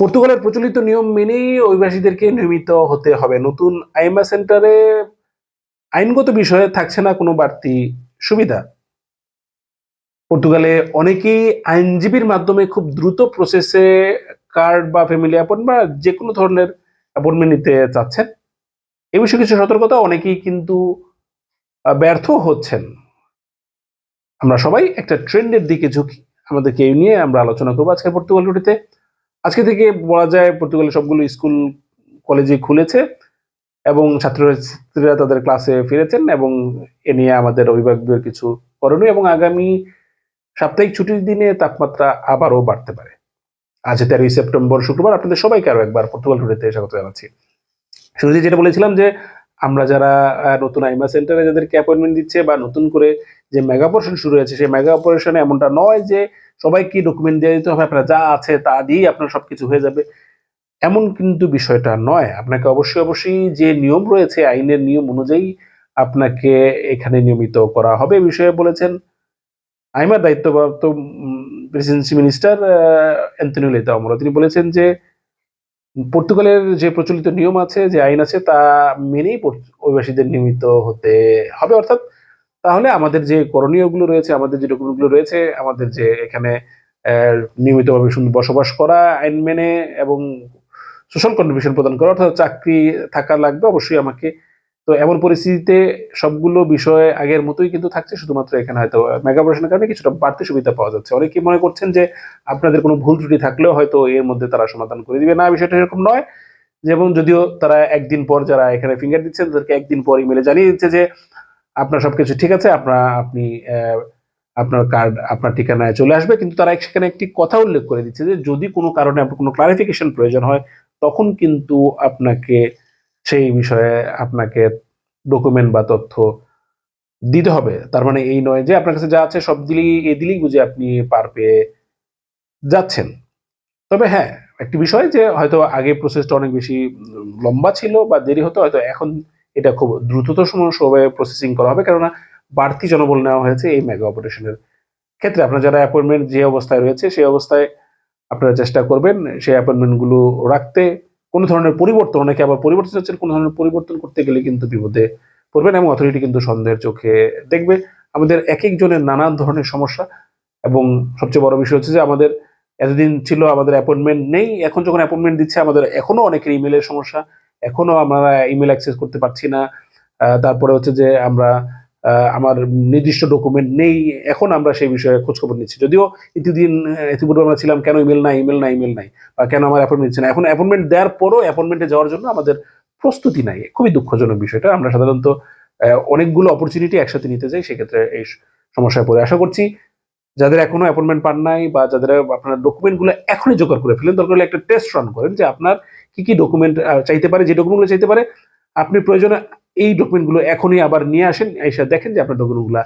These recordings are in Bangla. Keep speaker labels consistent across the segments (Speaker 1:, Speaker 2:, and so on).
Speaker 1: পর্তুগালের প্রচলিত নিয়ম মেনেই অভিবাসীদেরকে নিয়মিত হতে হবে। নতুন আইমা সেন্টারে আইনগত বিষয়ে থাকছে না কোনো বাড়তি সুবিধা। পর্তুগালে অনেকেই আইনজীবীর মাধ্যমে খুব দ্রুত প্রসেসে কার্ড বা ফ্যামিলি অ্যাপয়েন্ট বা যে কোনো ধরনের অ্যাপয়েন্টমেন্ট নিতে চাচ্ছেন। এ বিষয়ে কিছু সতর্কতা অনেকেই কিন্তু ব্যর্থ হচ্ছেন। আমরা সবাই একটা ট্রেন্ডের দিকে ঝুঁকি। আমাদেরকে এই নিয়ে আমরা আলোচনা করব আজকে পর্তুগাল রুটিতে আজকে থেকে বলা যায় পর্তুগালের সবগুলো স্কুল কলেজে খুলেছে এবং ছাত্রছাত্রীরা তাদের ক্লাসে ফিরেছেন এবং এ নিয়ে আমাদের অভিভাবকদের কিছু করণীয় এবং আগামী সাপ্তাহিক ছুটির দিনে তাপমাত্রা আবারও বাড়তে পারে। আজ তেরোই সেপ্টেম্বর শুক্রবার, আপনাদের সবাইকে আরও একবার পর্তুগাল টুরিতে স্বাগত জানাচ্ছি। শুরুতে যেটা বলেছিলাম যে আমরা যারা নতুন আইমা সেন্টারে যাদেরকে অ্যাপয়েন্টমেন্ট দিচ্ছে বা নতুন করে যে মেগা অপারেশন শুরু হয়েছে, সেই মেগা অপারেশনে এমনটা নয় যে সবাইকে ডকুমেন্ট দিয়ে দিতে হবে, আপনার যা আছে তা দিয়েই আপনার সবকিছু হয়ে যাবে। এমন কিন্তু বিষয়টা নয়। আপনাকে অবশ্যই অবশ্যই যে নিয়ম রয়েছে, আইনের নিয়ম অনুযায়ী আপনাকে এখানে নিয়মিত করা হবে। বিষয়ে বলেছেন আইমার দায়িত্বপ্রাপ্ত প্রেসিডেন্সি মিনিস্টার অ্যান্টনিও লেতা অমর তিনি বলেছেন যে পর্তুগালের যে প্রচলিত নিয়ম আছে, যে আইন আছে, তা মেনেই অভিবাসীদের নিয়মিত হতে হবে। অর্থাৎ তাহলে আমাদের যে করণীয়গুলো রয়েছে, আমাদের যে ডকুমেন্টগুলো রয়েছে, আমাদের যে এখানে নিয়মিতভাবে বসবাস করা, আইন মেনে এবং সোশ্যাল কন্ট্রিবিউশন প্রদান করা, অর্থাৎ চাকরি থাকা লাগবে, অবশ্যই আমাকে তো এমন পরিস্থিতিতে সবগুলো বিষয় আগের মতোই কিন্তু থাকছে, শুধুমাত্র এখানে হয়তো মেগা অপারেশনের কারণে কিছুটা বাড়তি সুবিধা পাওয়া যাচ্ছে। অনেকেই মনে করছেন যে আপনাদের কোনো ভুল ত্রুটি থাকলেও হয়তো এর মধ্যে তারা সমাধান করে দিবে। না, বিষয়টা এরকম নয়। যেমন যদিও তারা একদিন পর যারা এখানে ফিঙ্গার দিচ্ছেন, তাদেরকে একদিন পর ইমেলে জানিয়ে দিচ্ছে যে, আপনার সবকিছু ঠিক আছে আপনার আপনি আপনার কার্ড আপনার ঠিকানায় চলে আসবে। কিন্তু তারা সেখানে একটি কথা উল্লেখ করে দিচ্ছে যে, যদি কোনো কারণে আপনার কোনো ক্লারিফিকেশন প্রয়োজন হয়, তখন কিন্তু আপনাকে সেই বিষয়ে আপনাকে ডকুমেন্ট বা তথ্য দিতে হবে। তার মানে এই নয় যে আপনার কাছে যা আছে সব দিলেই, এ দিলেই বুঝে আপনি পার পেয়ে যাচ্ছেন। তবে হ্যাঁ একটি বিষয় যে হয়তো আগে প্রসেসটা অনেক বেশি লম্বা ছিল বা দেরি হতো, হয়তো এখন এটা খুব দ্রুততর সময় সময়ে প্রসেসিং করা হবে। কেননা বাড়তি জনবল নেওয়া হয়েছে এই মেগা অপারেশনের ক্ষেত্রে। আপনার যারা অ্যাপয়েন্টমেন্ট যে অবস্থায় রয়েছে, সেই অবস্থায় আপনারা চেষ্টা করবেন সেই অ্যাপয়েন্টমেন্টগুলো রাখতে। কোনো ধরনের পরিবর্তন, অনেকে আবার পরিবর্তন চাচ্ছেন কোনো ধরনের পরিবর্তন করতে গেলে কিন্তু বিপদে পড়বেন এবং অথরিটি কিন্তু সন্দেহের চোখে দেখবে। আমাদের এক একজনের নানান ধরনের সমস্যা এবং সবচেয়ে বড় বিষয় হচ্ছে যে আমাদের এতদিন ছিল আমাদের অ্যাপয়েন্টমেন্ট নেই, এখন যখন অ্যাপয়েন্টমেন্ট দিচ্ছে আমাদের এখনও অনেকের ইমেলের সমস্যা, এখনও আমরা ইমেল অ্যাক্সেস করতে পারছি না। তারপরে হচ্ছে যে আমরা আমার নির্দিষ্ট ডকুমেন্ট নেই। এখন আমরা সেই বিষয়ে খোঁজখবর নিচ্ছি। যদিও ইতিদিন ইতিপূর্বে আমরা ছিলাম, কেন ইমেল নাই ইমেল নাই ইমেল নাই, বা কেন আমার অ্যাপয়েন্টমেন্ট দিচ্ছে না। এখন অ্যাপয়েন্টমেন্ট দেওয়ার পরও অ্যাপয়েন্টমেন্টে যাওয়ার জন্য আমাদের প্রস্তুতি নাই। খুবই দুঃখজনক বিষয়টা। আমরা সাধারণত অনেকগুলো অপরচুনিটি একসাথে নিতে যাই, সেক্ষেত্রে এই সমস্যায় পড়ে। আশা করছি যাদের এখনও অ্যাপয়েন্টমেন্ট পান নাই বা যাদের আপনার ডকুমেন্টগুলো এখনই জোগাড় করে ফেলেন, দরকার হলে একটা টেস্ট রান করেন যে আপনার কি কি ডকুমেন্ট চাইতে পারে, যে ডকুমেন্টগুলো চাইতে পারে, আপনি প্রয়োজনে এই ডকুমেন্টগুলো এখনই আবার নিয়ে আসেন, এসে দেখেন যে আপনার ডকুমেন্টগুলো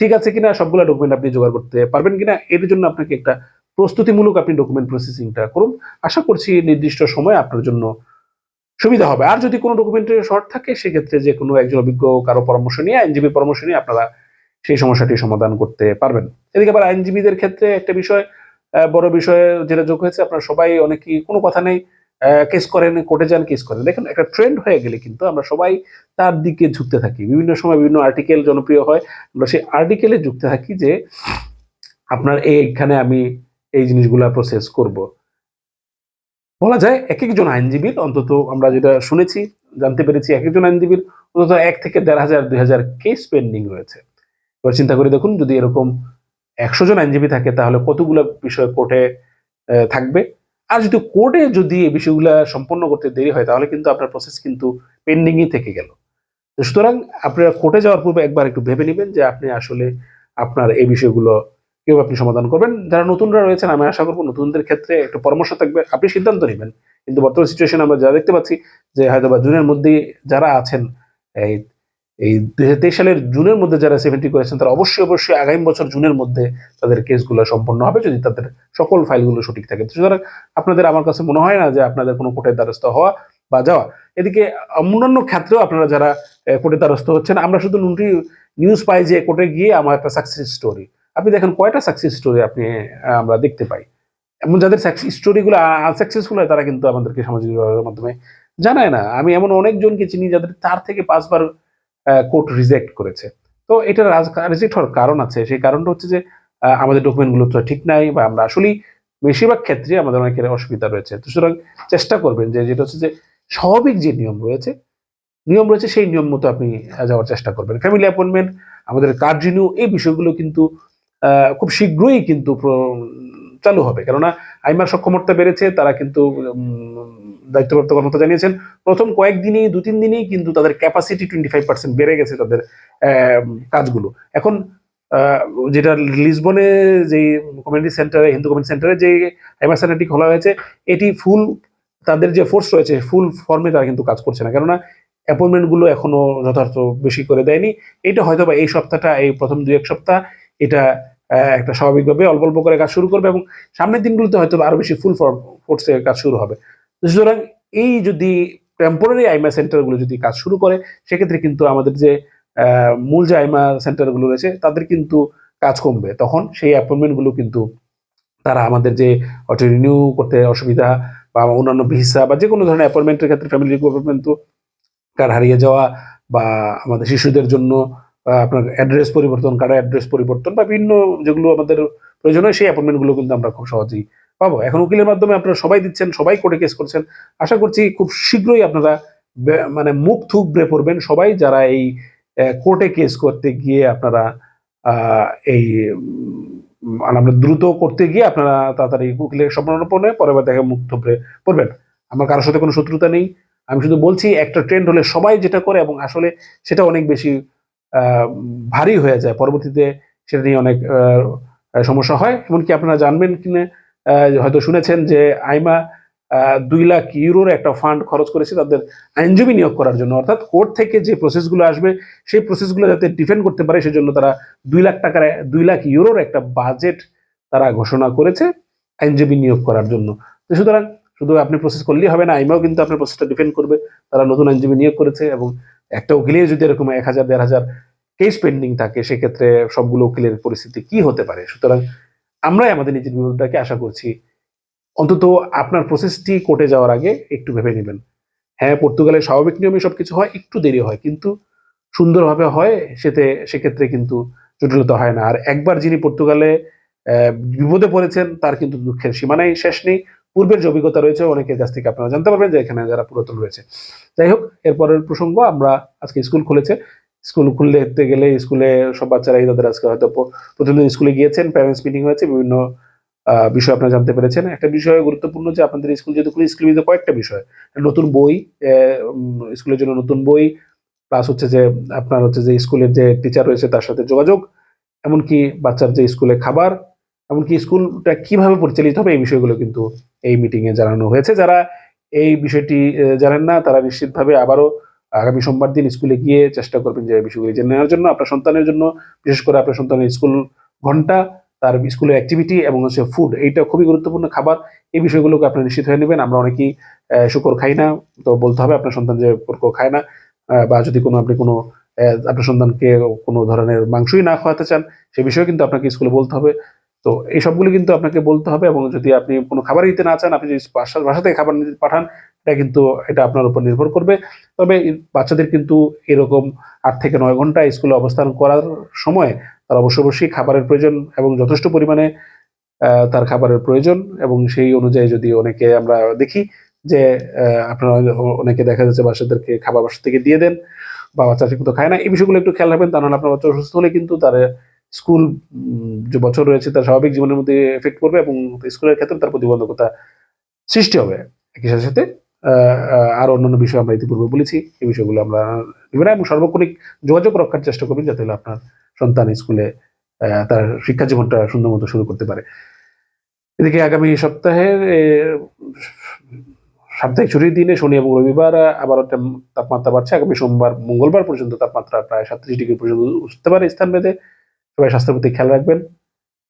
Speaker 1: ঠিক আছে কিনা, সবগুলো ডকুমেন্ট আপনি জোগাড় করতে পারবেন কিনা। এর জন্য আপনাকে একটা প্রস্তুতিমূলক আপনি ডকুমেন্ট প্রসেসিংটা করুন। আশা করছি নির্দিষ্ট সময় আপনার জন্য সুবিধা হবে। আর যদি কোনো ডকুমেন্টের শর্ট থাকে, সেক্ষেত্রে যে কোনো একজন অভিজ্ঞ কারও পরামর্শ নিয়ে, আইনজীবীর পরামর্শ নিয়ে আপনারা সেই সমস্যাটি সমাধান করতে পারবেন। এদিকে আবার আইনজীবীদের ক্ষেত্রে একটা বিষয় বড় বিষয়ে যেটা যোগ হয়েছে, আপনারা সবাই অনেকেই কোনো কথা নেই। কেস করেন কোর্টে যান কেস করেন। দেখেন, একটা ট্রেন্ড হয়ে গেলে কিন্তু আমরা সবাই তার দিকে ঝুঁকতে থাকি। বিভিন্ন সময় বিভিন্ন আর্টিকেল জনপ্রিয় হয়। আমরা সেই আর্টিকেলে যুক্তে থাকি যে, আপনার এইখানে আমি এই জিনিসগুলা প্রসেস করব। বলা যায় এক একজন আইনজীবীর, অন্তত আমরা যেটা শুনেছি, জানতে পেরেছি এক একজন আইনজীবীর অন্তত এক থেকে দেড় হাজার, দুই হাজার কেস পেন্ডিং রয়েছে। এবার চিন্তা করে দেখুন, যদি এরকম একশো জন আইনজীবী থাকে, তাহলে কতগুলো বিষয় কোর্টে থাকবে? আর যদি কোর্টে যদি এই বিষয়গুলো সম্পন্ন করতে দেরি হয়, তাহলে কিন্তু আপনার প্রসেস কিন্তু পেন্ডিংই থেকে গেল। সুতরাং আপনারা কোর্টে যাওয়ার পূর্বে একবার একটু ভেবে নেবেন যে আপনি আসলে আপনার এই বিষয়গুলো কেউ আপনি সমাধান করবেন। যারা নতুনরা রয়েছেন, আমি আশা করব নতুনদের ক্ষেত্রে একটু পরামর্শ থাকবে। আপনি সিদ্ধান্ত নেবেন। কিন্তু বর্তমান সিচুয়েশন আমরা যা দেখতে পাচ্ছি যে হয়তো বা জুনের মধ্যেই যারা আছেন, এই এই দুই হাজার তেইশ সালের জুনের মধ্যে যারা সেভেন্টি করেছেন, তারা অবশ্যই অবশ্যই আগামী বছর জুনের মধ্যে তাদের কেসগুলো সম্পন্ন হবে যদি তাদের সকল ফাইলগুলো সঠিক থাকে। সুতরাং আপনাদের আমার কাছে মনে হয় না যে আপনাদের কোনো কোর্টের দ্বারস্থ হওয়া বা যাওয়া। এদিকে অন্যান্য ক্ষেত্রেও আপনারা যারা কোর্টের দ্বারস্থ হচ্ছেন, আমরা শুধু নুনটি নিউজ পাই যে কোর্টে গিয়ে আমার একটা সাকসেস স্টোরি। আপনি দেখেন কয়টা সাকসেস স্টোরি আপনি আমরা দেখতে পাই। এমন যাদের সাকসেস স্টোরিগুলো আনসাকসেসফুল হয়, তারা কিন্তু আমাদেরকে সামাজিক মাধ্যমে জানায় না। আমি এমন অনেকজনকে চিনি যাদের চার থেকে পাঁচবার কোর্ট রিজেক্ট করেছে। তো এটা রিজেক্ট হওয়ার কারণ আছে। সেই কারণটা হচ্ছে যে আমাদের ডকুমেন্টগুলো তো ঠিক নাই বা আমরা আসলেই বেশিরভাগ ক্ষেত্রে আমাদের অনেকের অসুবিধা রয়েছে। তো সুতরাং চেষ্টা করবেন যে, যেটা হচ্ছে যে, স্বাভাবিক যে নিয়ম রয়েছে নিয়ম রয়েছে সেই নিয়ম মতো আপনি যাওয়ার চেষ্টা করবেন। ফ্যামিলি অ্যাপয়েন্টমেন্ট আমাদের কার্ড রিনিউ এই বিষয়গুলো কিন্তু খুব শীঘ্রই কিন্তু চালু হবে। কেননা, আইমার সক্ষমতা বেড়েছে, তারা কিন্তু দায়িত্বপ্রাপ্ত কর্মকর্তা জানিয়েছেন, প্রথম কয়েকদিনই দু তিন দিনেই কিন্তু তাদের ক্যাপাসিটি টোয়েন্টি ফাইভ পার্সেন্ট বেড়ে গেছে তাদের কাজগুলো। এখন যেটা লিসবনে যে কমিউনিটি সেন্টারে হিন্দু কমিউনিটি সেন্টারে যে আইমার সেন্টারটি খোলা হয়েছে, এটি ফুল তাদের যে ফোর্স রয়েছে ফুল ফর্মে তারা কিন্তু কাজ করছে না। কেননা অ্যাপয়েন্টমেন্টগুলো এখনও যথার্থ বেশি করে দেয়নি। এটা হয়তো বা এই সপ্তাহটা, এই প্রথম দু এক সপ্তাহ, এটা একটা স্বাভাবিকভাবে অল্প অল্প করে কাজ শুরু করবে এবং সামনের দিনগুলোতে হয়তো বা আরও বেশি ফুল ফর্ম ফোর্সে কাজ শুরু হবে। সুতরাং এই যদি টেম্পোরারি আইমা সেন্টারগুলো যদি কাজ শুরু করে, সেক্ষেত্রে কিন্তু আমাদের যে মূল যে আইমা সেন্টারগুলো রয়েছে, তাদের কিন্তু কাজ কমবে। তখন সেই অ্যাপয়েন্টমেন্টগুলো কিন্তু তারা আমাদের যে অটো রিনিউ করতে অসুবিধা বা অন্যান্য ভিসা বা যে কোনো ধরনের অ্যাপয়েন্টমেন্টের ক্ষেত্রে ফ্যামিলি রিকোয়ারমেন্ট কার হারিয়ে যাওয়া বা আমাদের শিশুদের জন্য আপনার অ্যাড্রেস পরিবর্তন কার্ডের অ্যাড্রেস পরিবর্তন বা বিভিন্ন যেগুলো আমাদের প্রয়োজন হয়, সেই অ্যাপয়েন্টমেন্টগুলো কিন্তু আমরা খুব সহজেই পাবো। এখন উকিলের মাধ্যমে আপনারা সবাই দিচ্ছেন, সবাই কোর্টে কেস করছেন। আশা করছি খুব শীঘ্রই আপনারা মানে মুখ থুবড়ে পড়বেন সবাই যারা এই কোর্টে কেস করতে গিয়ে আপনারা এই মানে আমরা দ্রুত করতে গিয়ে আপনারা তাড়াতাড়ি উকিলের স্বপ্নপণে পরে বার দেখে মুখ থুবড়ে পড়বেন। আমার কারোর সাথে কোনো শত্রুতা নেই। আমি শুধু বলছি, একটা ট্রেন্ড হলে সবাই যেটা করে এবং আসলে সেটা অনেক বেশি ভারী হয়ে যায়। পরবর্তীতে সেটা নিয়ে অনেক সমস্যা হয়। এমনকি আপনারা জানবেন কিনা হয়তো শুনেছেন যে আইমা দুই লাখ ইউরোর একটা ফান্ড খরচ করেছে তাদের আইনজীবী নিয়োগ করার জন্য। অর্থাৎ কোর্ট থেকে যে প্রসেসগুলো আসবে, সেই প্রসেসগুলো যাতে ডিফেন্ড করতে পারে, সেজন্য তারা দুই লাখ টাকার, দুই লাখ ইউরোর একটা বাজেট তারা ঘোষণা করেছে আইনজীবী নিয়োগ করার জন্য। তো সুতরাং শুধু আপনি প্রসেস করলেই হবে না, আইমাও কিন্তু আপনার প্রসেসটা ডিফেন্ড করবে। তারা নতুন আইনজীবী নিয়োগ করেছে এবং একটা উকিলের যদি এরকম এক হাজার, দেড় হাজার কেস পেন্ডিং থাকে, সেক্ষেত্রে সবগুলো উকিলের পরিস্থিতি কি হতে পারে? সুতরাং আমরাই আমাদের নিজের বিপদটাকে আশা করছি। অন্তত আপনার প্রসেসটি কোর্টে যাওয়ার আগে একটু ভেবে নেবেন। হ্যাঁ পর্তুগালের স্বাভাবিক নিয়মে সবকিছু হয়, একটু দেরি হয়, কিন্তু সুন্দরভাবে হয়, সেতে, সেক্ষেত্রে কিন্তু জটিলতা হয় না। আর একবার যিনি পর্তুগালে বিপদে পড়েছেন, তার কিন্তু দুঃখের সীমানাই শেষ নেই। পূর্বের যে অভিজ্ঞতা রয়েছে, অনেকের কাছ থেকে আপনারা জানতে পারবেন যে এখানে যারা পুরাতন রয়েছে। যাই হোক, এরপরের প্রসঙ্গ আমরা আজকে স্কুল খুলেছে। স্কুল খুলতে গেলে স্কুলে সব বাচ্চারাই তাদের আজকে হয়তো প- প্রতিদিন স্কুলে গিয়েছেন প্যারেন্টস মিটিং হয়েছে, বিভিন্ন বিষয় আপনারা জানতে পেরেছেন। একটা বিষয় গুরুত্বপূর্ণ যে আপনাদের স্কুল যেহেতু খুলে স্কুলের ভিতরে কয়েকটা বিষয়। নতুন বই স্কুলের জন্য নতুন বই প্লাস হচ্ছে যে আপনার হচ্ছে যে স্কুলের যে টিচার রয়েছে তার সাথে যোগাযোগ, এমনকি বাচ্চার যে স্কুলে খাবার, এমনকি স্কুলটা কীভাবে পরিচালিত হবে এই বিষয়গুলো কিন্তু এই মিটিংয়ে জানানো হয়েছে। যারা এই বিষয়টি জানেন না, তারা নিশ্চিতভাবে আবারও আগামী সোমবার দিন স্কুলে গিয়ে চেষ্টা করবেন যে বিষয়গুলি জেনে নেওয়ার জন্য, আপনার সন্তানের জন্য, বিশেষ করে আপনার সন্তানের স্কুল ঘণ্টা, তার স্কুলের অ্যাক্টিভিটি এবং হচ্ছে ফুড এইটা খুবই গুরুত্বপূর্ণ খাবার। এই বিষয়গুলোকে আপনি নিশ্চিত হয়ে নেবেন। আমরা অনেকেই শুকর খাই না, তো বলতে হবে আপনার সন্তান যে পোর্ক খায় না বা যদি কোনো আপনি কোনো আপনার সন্তানকে কোনো ধরনের মাংসই না খাওয়াতে চান, সে বিষয়ে কিন্তু আপনাকে স্কুলে বলতে হবে। তো এই সবগুলো কিন্তু আপনাকে বলতে হবে এবং যদি আপনি কোনো খাবার দিতে না চান, আপনি যদি বাসা থেকে খাবার পাঠান, এটা কিন্তু, এটা আপনার উপর নির্ভর করবে। তবে বাচ্চাদের কিন্তু এরকম আট থেকে নয় ঘণ্টা স্কুলে অবস্থান করার সময় তার অবশ্য অবশ্যই খাবারের প্রয়োজন এবং যথেষ্ট পরিমাণে তার খাবারের প্রয়োজন এবং সেই অনুযায়ী যদি অনেকে আমরা দেখি যে আপনারা অনেকে দেখা যাচ্ছে বাচ্চাদেরকে খাবার বাসা থেকে দিয়ে দেন বা বাচ্চা ঠিক মতো খায় না, এই বিষয়গুলো একটু খেয়াল রাখবেন তা নাহলে আপনার বাচ্চা অসুস্থ হলে কিন্তু তার স্কুল যে বছর রয়েছে তার স্বাভাবিক জীবনের মধ্যে এফেক্ট করবে এবং স্কুলের ক্ষেত্রে তার প্রতিবন্ধকতা সৃষ্টি হবে। একই সাথে সাথে আরও অন্যান্য বিষয় আমরা ইতিপূর্বে বলেছি। এই বিষয়গুলো আমরা নেবেন এবং সর্বক্ষণিক যোগাযোগ রক্ষার চেষ্টা করবেন যাতে আপনার সন্তান স্কুলে তার শিক্ষা জীবনটা সুন্দর মতো শুরু করতে পারে। এদিকে আগামী সপ্তাহের সাপ্তাহিক ছুটির দিনে শনি এবং রবিবার আবার তাপমাত্রা বাড়ছে। আগামী সোমবার, মঙ্গলবার পর্যন্ত তাপমাত্রা প্রায় সাতত্রিশ ডিগ্রি পর্যন্ত উঠতে পারে স্থান ভেদে। সবাই স্বাস্থ্যের প্রতি খেয়াল রাখবেন।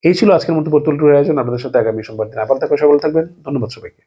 Speaker 1: এই ছিল আজকের মতো পর্তুল টুরের আয়োজন। আপনাদের সাথে আগামী সোমবার দিন আবার থাকবে সকল থাকবেন। ধন্যবাদ সবাইকে।